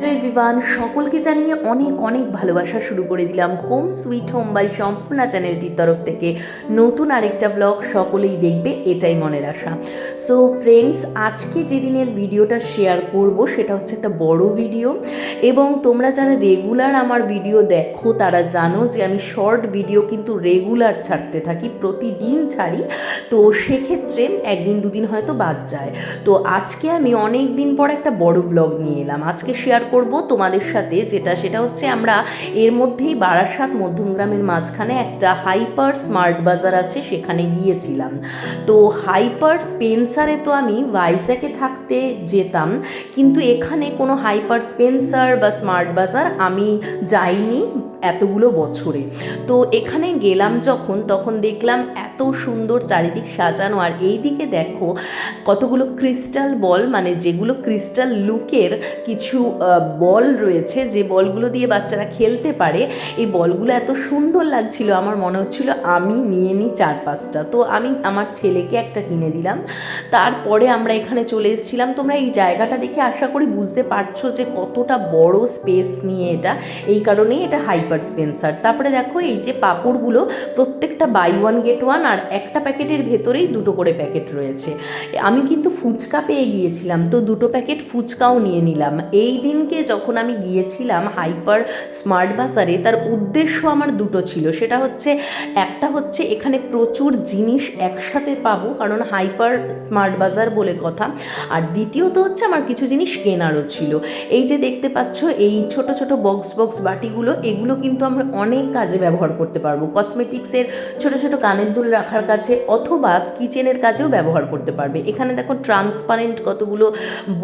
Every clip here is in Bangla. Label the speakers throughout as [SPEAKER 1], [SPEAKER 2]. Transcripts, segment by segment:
[SPEAKER 1] এভরিওয়ান সকলকে জানিয়ে অনেক অনেক ভালোবাসা শুরু করে দিলাম home sweet home by Sampurna চ্যানেলটির তরফ থেকে। নতুন আরেকটা ব্লগ সকলেই দেখবে, এটাই মনের আশা। সো ফ্রেন্ডস আজকে যে দিনের ভিডিওটা শেয়ার করব, সেটা হচ্ছে একটা বড় ভিডিও এবং তোমরা যারা রেগুলার আমার ভিডিও দেখো, তারা জানো যে আমি শর্ট ভিডিও কিন্তু রেগুলার ছাড়তে থাকি, প্রতিদিন ছাড়ি। তো সেক্ষেত্রে একদিন, দুদিন হয়তো বাদ যায়। তো আজকে আমি অনেক দিন পর একটা বড় ব্লগ নিয়ে এলাম। আজকে শেয়ার করব তোমাদের সাথে, যেটা সেটা হচ্ছে আমরা এর মধ্যেই বারাসাত মধ্যমগ্রামের মাঝখানে একটা হাইপার স্মার্ট বাজার আছে, সেখানে গিয়েছিলাম। তো হাইপার স্পেন্সারে তো আমি ভাইজ্যাকে থাকতে যেতাম, কিন্তু এখানে কোনো হাইপার স্পেন্সার বা স্মার্ট বাজার আমি যাইনি। এতগুলো বছরে। তো এখানে গেলাম যখন, তখন দেখলাম এত সুন্দর চারিদিক সাজানো। আর এই দিকে দেখো, কতগুলো ক্রিস্টাল বল মানে যেগুলো ক্রিস্টাল লুকের কিছু বল রয়েছে, যে বলগুলো দিয়ে বাচ্চারা খেলতে পারে। এই বলগুলো এত সুন্দর লাগছিল। আমার মনে হচ্ছিল আমি নিয়ে নিই চার পাঁচটা। তো আমি আমার ছেলেকে একটা কিনে দিলাম। তারপরে আমরা এখানে চলে এসেছিলাম। তোমরা এই জায়গাটা দেখে আশা করি বুঝতে পারছ যে কতটা বড় স্পেস নিয়ে এটা। এই কারণেই এটা হাইপার স্পেন্সার তারপরে দেখো এই যে পাঁপড়গুলো, প্রত্যেকটা বাই ওয়ান গেট ওয়ান আর একটা প্যাকেটের ভেতরেই দুটো করে প্যাকেট রয়েছে। আমি কিন্তু ফুচকা পেয়ে গিয়েছিলাম, তো দুটো প্যাকেট ফুচকাও নিয়ে নিলাম। এই দিনকে যখন আমি গিয়েছিলাম হাইপার স্মার্ট বাজারে, তার উদ্দেশ্য আমার দুটো ছিল। সেটা হচ্ছে, একটা হচ্ছে এখানে প্রচুর জিনিস একসাথে পাবো, কারণ হাইপার স্মার্ট বাজার বলে কথা। আর দ্বিতীয়ত হচ্ছে আমার কিছু জিনিস কেনারও ছিল। এই যে দেখতে পাচ্ছ, এই ছোট ছোট বক্স বক্স বাটিগুলো, এগুলো কিন্তু আমরা অনেক কাজে ব্যবহার করতে পারব। কসমেটিক্সের ছোট ছোট কানের দুল রাখার কাছে অথবা কিচেনের কাজেও ব্যবহার করতে পারবে। এখানে দেখো ট্রান্সপারেন্ট কতগুলো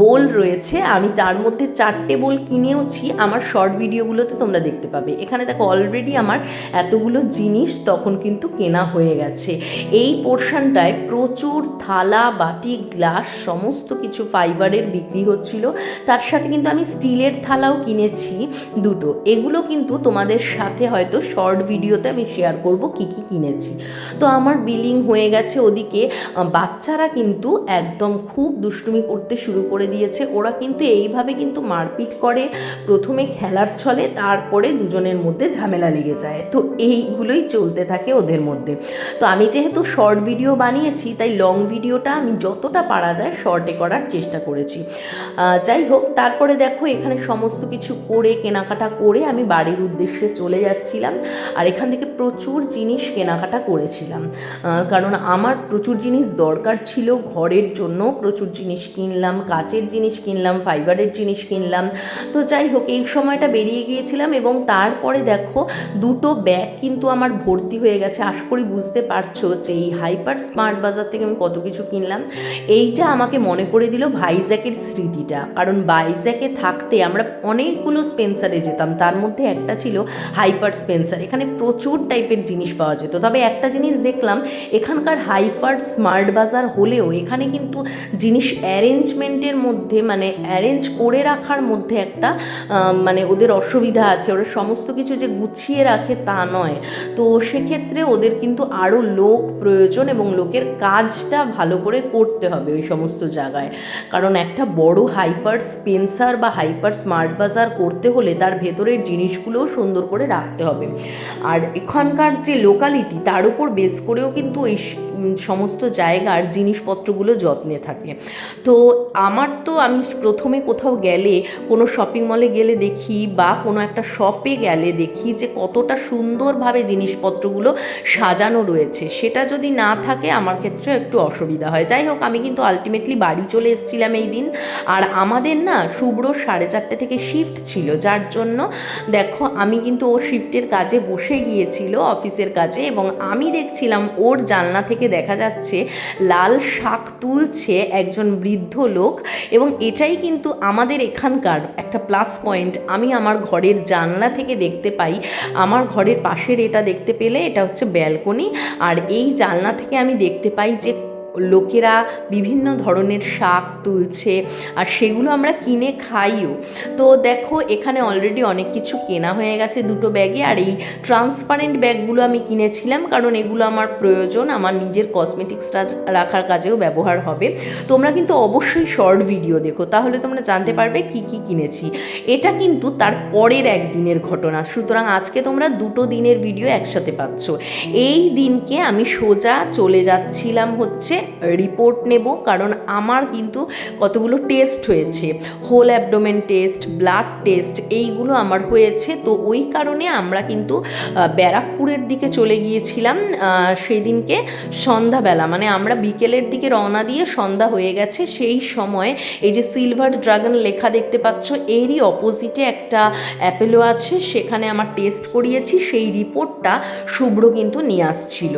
[SPEAKER 1] বোল রয়েছে। আমি তার মধ্যে চারটে বোল কিনেওছি। আমার শর্ট ভিডিওগুলোতে তোমরা দেখতে পাবে। এখানে দেখো অলরেডি আমার এতগুলো জিনিস তখন কিন্তু কেনা হয়ে গেছে। এই পোর্শনটায় প্রচুর থালা, বাটি, গ্লাস, সমস্ত কিছু ফাইবারের বিক্রি হচ্ছিল। তার সাথে কিন্তু আমি স্টিলের থালাও কিনেছি দুটো। এগুলো কিন্তু তোমাদের সাথে হয়তো শর্ট ভিডিওতে আমি শেয়ার করব কি কি কিনেছি। তো আমার বিলিং হয়ে গেছে ওদিকে বাচ্চারা কিন্তু একদম খুব দুষ্টুমি করতে শুরু করে দিয়েছে। ওরা কিন্তু এইভাবে কিন্তু মারপিট করে, প্রথমে খেলার ছলে, তারপরে দুজনের মধ্যে ঝামেলা লেগে যায়। তো এইগুলোই চলতে থাকে ওদের মধ্যে। তো আমি যেহেতু শর্ট ভিডিও বানিয়েছি, তাই লং ভিডিওটা আমি যতটা পারা যায় শর্টে করার চেষ্টা করেছি। যাই হোক, তারপরে দেখো এখানে সমস্ত কিছু করে, কেনাকাটা করে আমি বাড়ির উদ্দেশ্যে চলে যাচ্ছিলাম আর এখান থেকে প্রচুর জিনিস কেনাকাটা করেছিলাম। কারণ আমার প্রচুর জিনিস দরকার ছিল, ঘরের জন্য প্রচুর জিনিস কিনলাম, কাচের জিনিস কিনলাম ফাইবারের জিনিস কিনলাম। তো যাই হোক, এই সময়টা বেরিয়ে গিয়েছিলাম এবং তারপরে দেখো, দুটো ব্যাগ কিন্তু আমার ভর্তি হয়ে গেছে। আশা করি বুঝতে পারছ যে এই হাইপার স্মার্ট বাজার থেকে আমি কত কিছু কিনলাম। এইটা আমাকে মনে করে দিল ভাইজ্যাকের স্মৃতিটা। কারণ ভাইজ্যাকে থাকতে আমরা অনেকগুলো স্পেন্সারে যেতাম। তার মধ্যে একটা ছিল হাইপার স্পেন্সার। এখানে প্রচুর টাইপের জিনিস পাওয়া যেত। তবে একটা জিনিস দেখলাম, এখানকার হাইপার স্মার্ট বাজার হলেও এখানে কিন্তু জিনিস অ্যারেঞ্জমেন্টের মধ্যে মানে অ্যারেঞ্জ করে রাখার মধ্যে একটা মানে ওদের অসুবিধা আছে। ওরা সমস্ত কিছু যে গুছিয়ে রাখে তা নয়। তো সেক্ষেত্রে ওদের কিন্তু আরও লোক প্রয়োজন এবং লোকের কাজটা ভালো করে করতে হবে ওই সমস্ত জায়গায়। কারণ একটা বড় হাইপার স্পেন্সার বা হাইপার স্মার্ট বাজার করতে হলে তার ভেতরের জিনিসগুলোও সুন্দর করে রাখতে হবে। আর এখানকার যে লোকালিটি, তার উপর বেস করেও কিন্তু এই সমস্ত জায়গার জিনিসপত্রগুলো যত্নে থাকে। তো আমার তো আমি প্রথমে কোথাও গেলে, কোনো শপিং মলে গেলে দেখি বা কোনো একটা শপে গেলে দেখি যে কতটা সুন্দরভাবে জিনিসপত্রগুলো সাজানো রয়েছে। সেটা যদি না থাকে আমার ক্ষেত্রে একটু অসুবিধা হয়। যাই হোক, আমি কিন্তু আলটিমেটলি বাড়ি চলে এসেছিলাম এই দিন। আর আমাদের না শুভ্র সাড়ে চারটে থেকে শিফট ছিল, যার জন্য দেখো আমি কিন্তু ও শিফটের কাজে বসে গিয়েছিল অফিসের কাজে এবং আমি দেখছিলাম ওর জানলা থেকে দেখা যাচ্ছে লাল শাক তুলছে একজন বৃদ্ধ লোক এবং এটাই কিন্তু আমাদের এখানকার একটা প্লাস পয়েন্ট আমি আমার ঘরের জানলা থেকে দেখতে পাই, আমার ঘরের পাশের এটা দেখতে পেলে এটা হচ্ছে ব্যালকনি আর এই জানলা থেকে আমি দেখতে পাই যে লোকেরা বিভিন্ন ধরনের শাক তুলছে আর সেগুলো আমরা কিনে খাইও। তো দেখো, এখানে অলরেডি অনেক কিছু কেনা হয়ে গেছে দুটো ব্যাগে আর এই ট্রান্সপারেন্ট ব্যাগগুলো আমি কিনেছিলাম কারণ এগুলো আমার প্রয়োজন, আমার নিজের কসমেটিক্স রাখার কাজেও ব্যবহার হবে। তোমরা কিন্তু অবশ্যই শর্ট ভিডিও দেখো, তাহলে তোমরা জানতে পারবে কি কি কিনেছি। এটা কিন্তু তার পরের একদিনের ঘটনা, সুতরাং আজকে তোমরা দুটো দিনের ভিডিও একসাথে পাচ্ছ। এই দিনকে আমি সোজা চলে যাচ্ছিলাম হচ্ছে রিপোর্ট নেব, কারণ আমার কিন্তু কতগুলো টেস্ট হয়েছে। Whole abdomen test blood test এইগুলো আমার হয়েছে। তো ওই কারণে আমরা কিন্তু ব্যারাকপুরের দিকে চলে গিয়েছিলাম সেদিনকে সন্ধ্যাবেলা। মানে আমরা বিকেলের দিকে রওনা দিয়ে সন্ধ্যা হয়ে গেছে। সেই সময় এই যে সিলভার ড্রাগন লেখা দেখতে পাচ্ছ, এরই অপোজিটে একটা অ্যাপেলো আছে। সেখানে আমার টেস্ট করিয়েছি। সেই রিপোর্টটা শুভ্র কিন্তু নিয়ে আসছিল।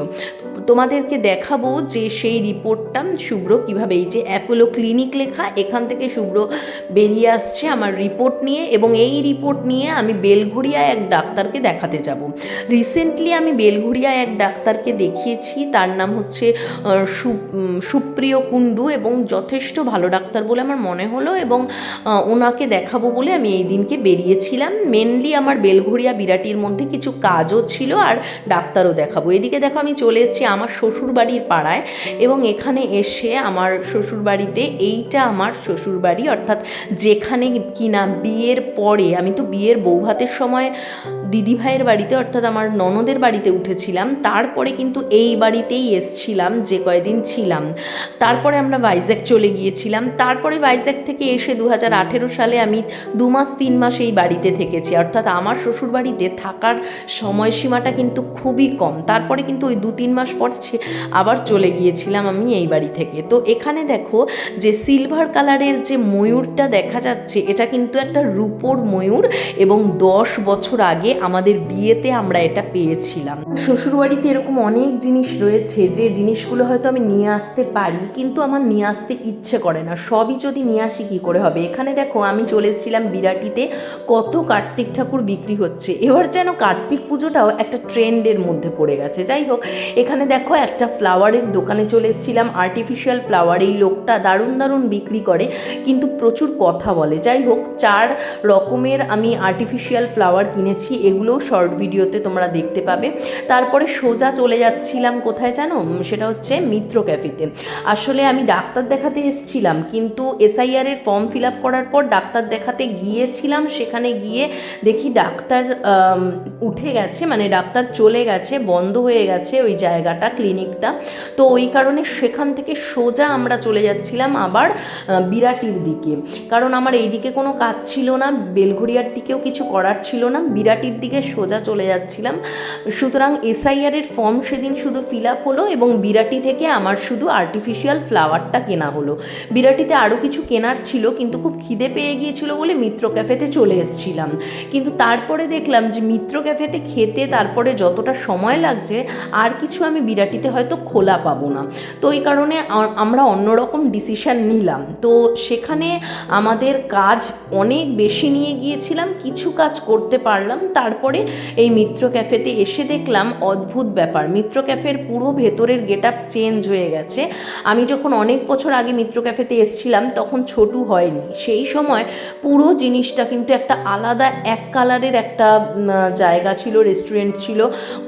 [SPEAKER 1] তোমাদেরকে দেখাবো যে সেই রিপোর্টটা শুভ্র কীভাবে, এই যে অ্যাপোলো ক্লিনিক লেখা, এখান থেকে শুভ্র বেরিয়ে আসছে আমার রিপোর্ট নিয়ে এবং এই রিপোর্ট নিয়ে আমি বেলঘড়িয়ায় এক ডাক্তারকে দেখাতে যাব। রিসেন্টলি আমি বেলঘড়িয়ায় এক ডাক্তারকে দেখিয়েছি, তার নাম হচ্ছে সুপ্রিয় কুণ্ডু এবং যথেষ্ট ভালো ডাক্তার বলে আমার মনে হলো এবং ওনাকে দেখাবো বলে আমি এই দিনকে বেরিয়েছিলাম। মেনলি আমার বেলঘড়িয়া বিরাটির মধ্যে কিছু কাজও ছিল আর ডাক্তারও দেখাবো। এদিকে দেখো আমি চলে এসেছি আমার শ্বশুরবাড়ির পাড়ায় এবং এখানে এসে আমার শ্বশুরবাড়িতে এইটা আমার শ্বশুরবাড়ি। অর্থাৎ যেখানে কিনা বিয়ের পরে, আমি তো বিয়ের বৌভাতের সময় দিদি ভাইয়ের বাড়িতে, অর্থাৎ আমার ননদের বাড়িতে উঠেছিলাম। তারপরে কিন্তু এই বাড়িতেই এসছিলাম, যে কয়দিন ছিলাম। তারপরে আমরা ভাইজ্যাক চলে গিয়েছিলাম। তারপরে ভাইজ্যাক থেকে এসে দু হাজার আঠেরো সালে আমি দু মাস, তিন মাস এই বাড়িতে থেকেছি। অর্থাৎ আমার শ্বশুর বাড়িতে থাকার সময়সীমাটা কিন্তু খুবই কম। তারপরে কিন্তু ওই দু তিন মাস পর আবার চলে গিয়েছিলাম আমি এই বাড়ি থেকে। তো এখানে দেখো যে সিলভার কালারের যে ময়ূরটা দেখা যাচ্ছে, এটা কিন্তু একটা রূপোর ময়ূর এবং দশ বছর আগে আমাদের বিয়েতে আমরা এটা পেয়েছিলাম। শ্বশুরবাড়িতে এরকম অনেক জিনিস রয়েছে, যে জিনিসগুলো হয়তো আমি নিয়ে আসতে পারি, কিন্তু আমার নিয়ে আসতে ইচ্ছে করে না। সবই যদি নিয়ে আসি কী করে হবে? এখানে দেখো, আমি চলে এসেছিলাম বিরাটিতে, কত কার্তিক ঠাকুর বিক্রি হচ্ছে। এবার যেন কার্তিক পুজোটাও একটা ট্রেন্ডের মধ্যে পড়ে গেছে। যাই হোক, এখানে দেখো একটা ফ্লাওয়ারের দোকানে চলে এসেছিলাম। আর্টিফিশিয়াল ফ্লাওয়ার, এই লোকটা দারুণ দারুণ বিক্রি করে, কিন্তু প্রচুর কথা বলে। যাই হোক, চার রকমের আমি আর্টিফিশিয়াল ফ্লাওয়ার কিনেছি এগুলোও শর্ট ভিডিওতে তোমরা দেখতে পাবে। তারপরে সোজা চলে যাচ্ছিলাম কোথায় জানো? সেটা হচ্ছে মিত্র ক্যাফেতে। আসলে আমি ডাক্তার দেখাতে এসেছিলাম, কিন্তু এসআইআর এর ফর্ম ফিল আপ করার পর ডাক্তার দেখাতে গিয়েছিলাম। সেখানে গিয়ে দেখি ডাক্তার উঠে গেছে মানে ডাক্তার চলে গেছে, বন্ধ হয়ে গেছে ওই জায়গাটা ক্লিনিকটা তো ওই কারণে সেখান থেকে সোজা আমরা চলে যাচ্ছিলাম আবার বিরাটির দিকে। কারণ আমার এইদিকে কোনো কাজ ছিল না, বেলঘড়িয়ার দিকেও কিছু করার ছিল না। বিরাটির দিকে সোজা চলে যাচ্ছিলাম। সুতরাং এসআইআরের ফর্ম সেদিন শুধু ফিল আপ হলো এবং বিরাটি থেকে আমার শুধু আর্টিফিশিয়াল ফ্লাওয়ারটা কেনা হলো। বিরাটিতে আরও কিছু কেনার ছিল কিন্তু খুব খিদে পেয়ে গিয়েছিল বলে মিত্র ক্যাফেতে চলে এসেছিলাম। কিন্তু তারপরে দেখলাম যে মিত্র ক্যাফেতে খেতে তারপরে যতটা সময় লাগছে, আর কিছু আমি বিরাটিতে হয়তো খোলা পাবো না। তো এই কারণে আমরা অন্যরকম ডিসিশান নিলাম। তো সেখানে আমাদের কাজ অনেক বেশি নিয়ে গিয়েছিলাম, কিছু কাজ করতে পারলাম তারপরে এই মিত্র ক্যাফেতে এসে দেখলাম অদ্ভুত ব্যাপার। মিত্র ক্যাফের পুরো ভেতরের গেট আপ চেঞ্জ হয়ে গেছে। আমি যখন অনেক বছর আগে মিত্র ক্যাফেতে এসেছিলাম, তখন ছোটু হয়নি। সেই সময় পুরো জিনিসটা কিন্তু একটা আলাদা, এক কালারের একটা জায়গা ছিল, রেস্টুরেন্ট ছিল।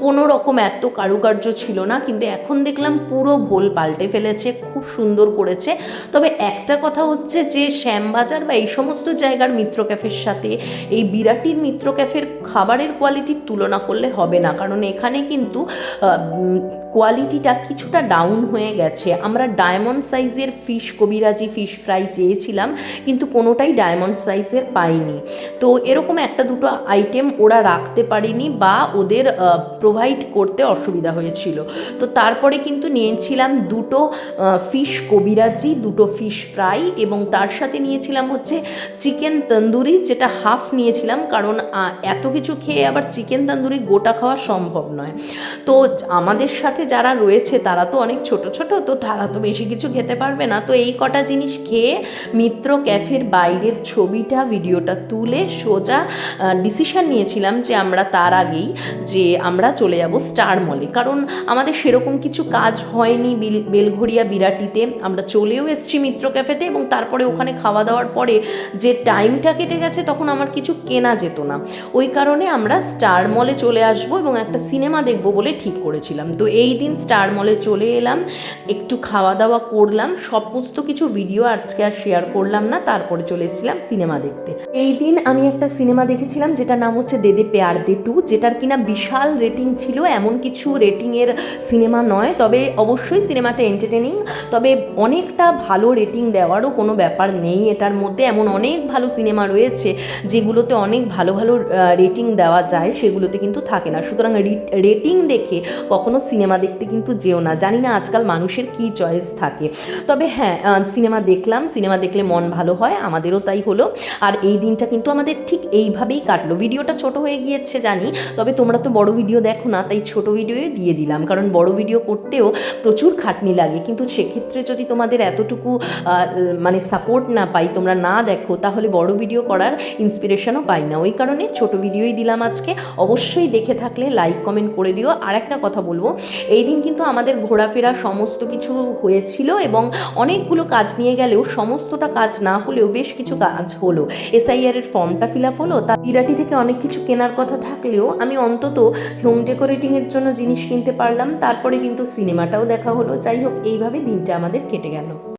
[SPEAKER 1] কোনো রকম এত কারুকার্য ছিল না, কিন্তু এখন দেখলাম পুরো ভোল পাল্টে ফেলেছে, খুব সুন্দর করেছে। তবে একটা কথা হচ্ছে যে, শ্যামবাজার বা এই সমস্ত জায়গার মিত্র ক্যাফের সাথে এই বিরাটির মিত্র ক্যাফের খাবারের কোয়ালিটির তুলনা করলে হবে না। কারণ এখানে কিন্তু কোয়ালিটিটা কিছুটা ডাউন হয়ে গেছে। আমরা ডায়মন্ড সাইজের ফিশ কবিরাজি ফিশ ফ্রাই চেয়েছিলাম, কিন্তু কোনোটাই ডায়মন্ড সাইজের পাইনি। তো এরকম একটা দুটো আইটেম ওরা রাখতে পারেনি বা ওদের প্রোভাইড করতে অসুবিধা হয়েছিল। তো তারপরে কিন্তু নিয়েছিলাম দুটো ফিশ কবিরাজি, দুটো ফিশ ফ্রাই এবং তার সাথে নিয়েছিলাম হচ্ছে চিকেন তন্দুরি, যেটা হাফ নিয়েছিলাম কারণ এত কিছু খেয়ে আবার চিকেন তন্দুরি গোটা খাওয়া সম্ভব নয়। তো আমাদের সাথে যারা রয়েছে তারা তো অনেক ছোট ছোট, তো তারা তো বেশি কিছু খেতে পারবে না। তো এই কটা জিনিস খেয়ে মিত্র ক্যাফের বাইরের ছবিটা, ভিডিওটা তুলে সোজা ডিসিশন নিয়েছিলাম যে আমরা তার আগেই যে আমরা চলে যাব স্টার মলে কারণ আমাদের সেরকম কিছু কাজ হয়নি বিল, বেলঘড়িয়া বিরাটিতে। আমরা চলেও এসেছি মিত্র ক্যাফেতে এবং তারপরে ওখানে খাওয়া দাওয়ার পরে যে টাইমটা কেটে গেছে তখন আমার কিছু কেনা যেত না। ওই কারণে আমরা স্টার মলে চলে আসব এবং একটা সিনেমা দেখব বলে ঠিক করেছিলাম। তো এই দিন স্টার মলে চলে এলাম, একটু খাওয়া দাওয়া করলাম, সমস্ত কিছু ভিডিও আজকে আর শেয়ার করলাম না, তারপরে চলে এসেছিলাম সিনেমা দেখতে। এই দিন আমি একটা সিনেমা দেখেছিলাম, যেটার নাম হচ্ছে দেদে পেয়ার দে টু যেটার কিনা বিশাল রেটিং ছিল, এমন কিছু রেটিংয়ের সিনেমা নয়, তবে অবশ্যই সিনেমাটা এন্টারটেনিং তবে অনেকটা ভালো রেটিং দেওয়ারও কোনো ব্যাপার নেই এটার মধ্যে, এমন অনেক ভালো সিনেমা রয়েছে, যেগুলোতে অনেক ভালো ভালো রেটিং দেওয়া যায়, সেগুলোতে কিন্তু থাকে না। সুতরাং রেটিং দেখে কখনো সিনেমা দেখতে কিন্তু যেও না। জানি না আজকাল মানুষের কী চয়েস থাকে। তবে হ্যাঁ সিনেমা দেখলাম। সিনেমা দেখলে মন ভালো হয়, আমাদেরও তাই হলো। আর এই দিনটা কিন্তু আমাদের ঠিক এইভাবেই কাটলো। ভিডিওটা ছোট হয়ে গিয়েছে জানি, তবে তোমরা তো বড় ভিডিও দেখো না, তাই ছোট ভিডিওই দিয়ে দিলাম। কারণ বড় ভিডিও করতেও প্রচুর খাটনি লাগে। কিন্তু সেক্ষেত্রে যদি তোমাদের এতটুকু মানে সাপোর্ট না পাই, তোমরা না দেখো, তাহলে বড় ভিডিও করার ইন্সপিরেশনও পাই না। ওই কারণে ছোট ভিডিওই দিলাম আজকে। অবশ্যই দেখে থাকলে লাইক কমেন্ট করে দিও। আর একটা কথা বলব। এই দিন কিন্তু আমাদের ঘোরাফেরা সমস্ত কিছু হয়েছিল এবং অনেকগুলো কাজ নিয়ে গেলেও সমস্তটা কাজ না হলেও বেশ কিছু কাজ হলো। এসআইআর এর ফর্মটা ফিল আপ হলো। তা বিরাটি থেকে অনেক কিছু কেনার কথা থাকলেও আমি অন্তত হোম ডেকোরেটিংয়ের জন্য জিনিস কিনতে পারলাম। তারপরে কিন্তু সিনেমাটাও দেখা হলো। যাই হোক, এইভাবে দিনটা আমাদের কেটে গেল।